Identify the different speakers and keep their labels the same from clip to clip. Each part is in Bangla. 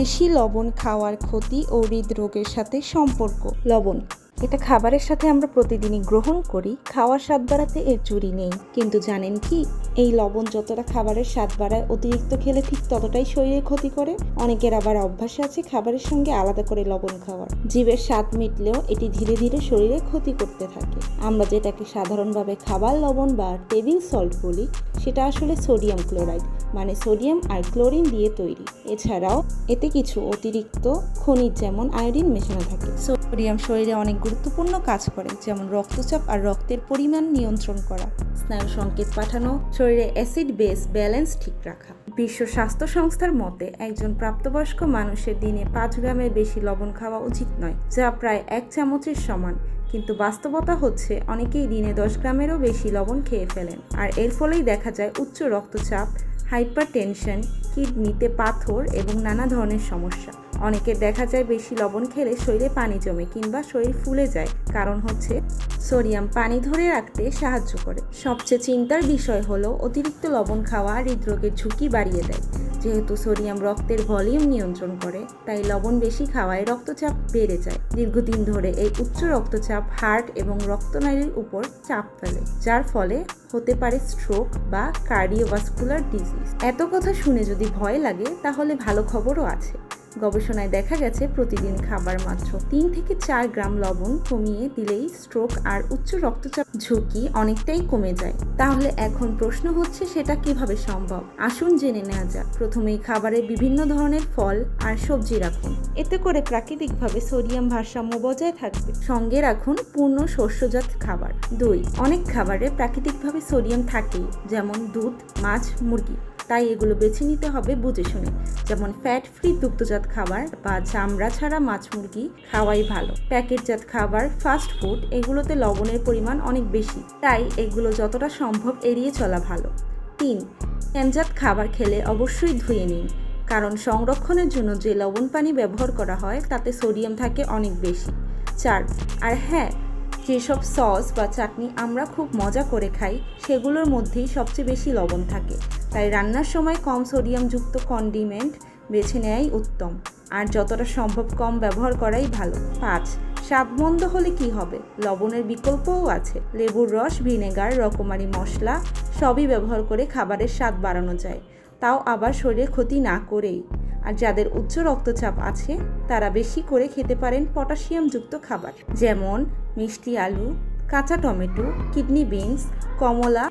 Speaker 1: বেশি লবণ খাওয়ার ক্ষতি ও হৃদরোগের সাথে সম্পর্ক। লবণ। এটা খাবারের সাথে আমরা প্রতিদিনই গ্রহণ করি, খাওয়ার স্বাদ বাড়াতে এর চুরি নেই। কিন্তু জানেন কি? এই লবণ যতটা খাবারের স্বাদ বাড়ায়, অতিরিক্ত খেলে ঠিক ততটাই শরীরে ক্ষতি করে। অনেকের আবার অভ্যাস আছে খাবারের সঙ্গে আলাদা করে লবণ খাওয়ার। জীবের স্বাদ মিটলেও এটি ধীরে ধীরে শরীরে ক্ষতি করতে থাকে। আমরা যেটাকে সাধারণভাবে খাবার লবণ বা টেবিল সল্ট বলি, সেটা আসলে সোডিয়াম ক্লোরাইড মানে সোডিয়াম আর ক্লোরিন দিয়ে তৈরি। এছাড়াও এতে কিছু অতিরিক্ত খনিজ যেমন আয়োডিন মেশানো থাকে। সোডিয়াম শরীরে অনেক গুরুত্বপূর্ণ কাজ করে, যেমন রক্তচাপ আর রক্তের পরিমাণ নিয়ন্ত্রণ করা। স্নায়ু সংকেত পাঠানো, শরীরে অ্যাসিড বেস ব্যালেন্স ঠিক রাখা। বিশ্ব স্বাস্থ্য সংস্থার মতে, একজন প্রাপ্তবয়স্ক মানুষের দিনে পাঁচ গ্রামের বেশি লবণ খাওয়া উচিত নয়, যা প্রায় এক চামচের সমান। কিন্তু বাস্তবতা হচ্ছে অনেকেই দিনে দশ গ্রামেরও বেশি লবণ খেয়ে ফেলেন। আর এর ফলেই দেখা যায় উচ্চ রক্তচাপ হাইপার টেনশন কিডনিতে পাথর এবং নানা ধরনের সমস্যা। অনেকের দেখা যায় বেশি লবণ খেলে শরীরে পানি জমে কিংবা শরীর ফুলে যায়। কারণ হচ্ছে সোডিয়াম পানি ধরে রাখতে সাহায্য করে। সবচেয়ে চিন্তার বিষয় হলো অতিরিক্ত লবণ খাওয়া হৃদরোগের ঝুঁকি বাড়িয়ে দেয়। যেহেতু সোডিয়াম রক্তের ভলিউম নিয়ন্ত্রণ করে, তাই লবণ বেশি খাওয়ায় রক্তচাপ বেড়ে যায়। দীর্ঘদিন ধরে এই উচ্চ রক্তচাপ হার্ট এবং রক্তনালীর উপর চাপ ফেলে, যার ফলে হতে পারে স্ট্রোক বা কার্ডিওভাস্কুলার ডিজিজ। এত কথা শুনে যদি ভয় লাগে, তাহলে ভালো খবরও আছে। গবেষণায় দেখা গেছে প্রতিদিন খাবার মাত্র তিন থেকে চার গ্রাম লবণ কমিয়ে দিলেই স্ট্রোক আর উচ্চ রক্তচাপ ঝুঁকি অনেকটাই কমে যায়। তাহলে এখন প্রশ্ন হচ্ছে সেটা কীভাবে সম্ভব? আসুন জেনে নেওয়া যাক। প্রথমেই খাবারে বিভিন্ন ধরনের ফল আর সবজি রাখুন। এতে করে প্রাকৃতিকভাবে সোডিয়াম ভারসাম্য বজায় থাকবে। সঙ্গে রাখুন পূর্ণ শস্যজাত খাবার। দুই অনেক খাবারে প্রাকৃতিকভাবে সোডিয়াম থাকেই যেমন দুধ মাছ মুরগি। তাই এগুলো বেছে নিতে হবে বুঝে শুনে। যেমন ফ্যাট ফ্রি দুগ্ধজাত খাবার বা চামড়া ছাড়া মাছ মুরগি খাওয়াই ভালো। প্যাকেটজাত খাবার ফাস্ট ফুড এগুলোতে লবণের পরিমাণ অনেক বেশি, তাই এগুলো যতটা সম্ভব এড়িয়ে চলা ভালো। তিন ক্যানজাত খাবার খেলে অবশ্যই ধুয়ে নিন, কারণ সংরক্ষণের জন্য যে লবণ পানি ব্যবহার করা হয় তাতে সোডিয়াম থাকে অনেক বেশি। চার, আর হ্যাঁ যেসব সস বা চাটনি আমরা খুব মজা করে খাই, সেগুলোর মধ্যেই সবচেয়ে বেশি লবণ থাকে। তাই রান্নার সময় কম সোডিয়ামযুক্ত কন্ডিমেন্ট বেছে নেওয়াই উত্তম। আর যতটা সম্ভব কম ব্যবহার করাই ভালো। পাঁচ স্বাদ মন্দ হলে কি হবে? লবণের বিকল্পও আছে। লেবুর রস, ভিনেগার, রকমারি মশলা সবই ব্যবহার করে খাবারের স্বাদ বাড়ানো যায়। তাও আবার শরীরে ক্ষতি না করেই। আর যাদের উচ্চ রক্তচাপ আছে, তারা বেশি করে খেতে পারেন পটাশিয়ামযুক্ত খাবার, যেমন মিষ্টি আলু, কাঁচা টমেটো, কিডনি বিনস, কমলা,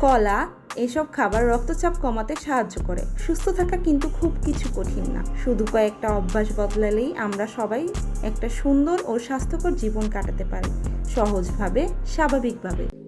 Speaker 1: কলা, এসব খাবার রক্তচাপ কমাতে সাহায্য করে। সুস্থ থাকা কিন্তু খুব কিছু কঠিন না। শুধু কয়েকটা অভ্যাস বদলালেই আমরা সবাই একটা সুন্দর ও স্বাস্থ্যকর জীবন কাটাতে পারি, সহজভাবে, স্বাভাবিকভাবে।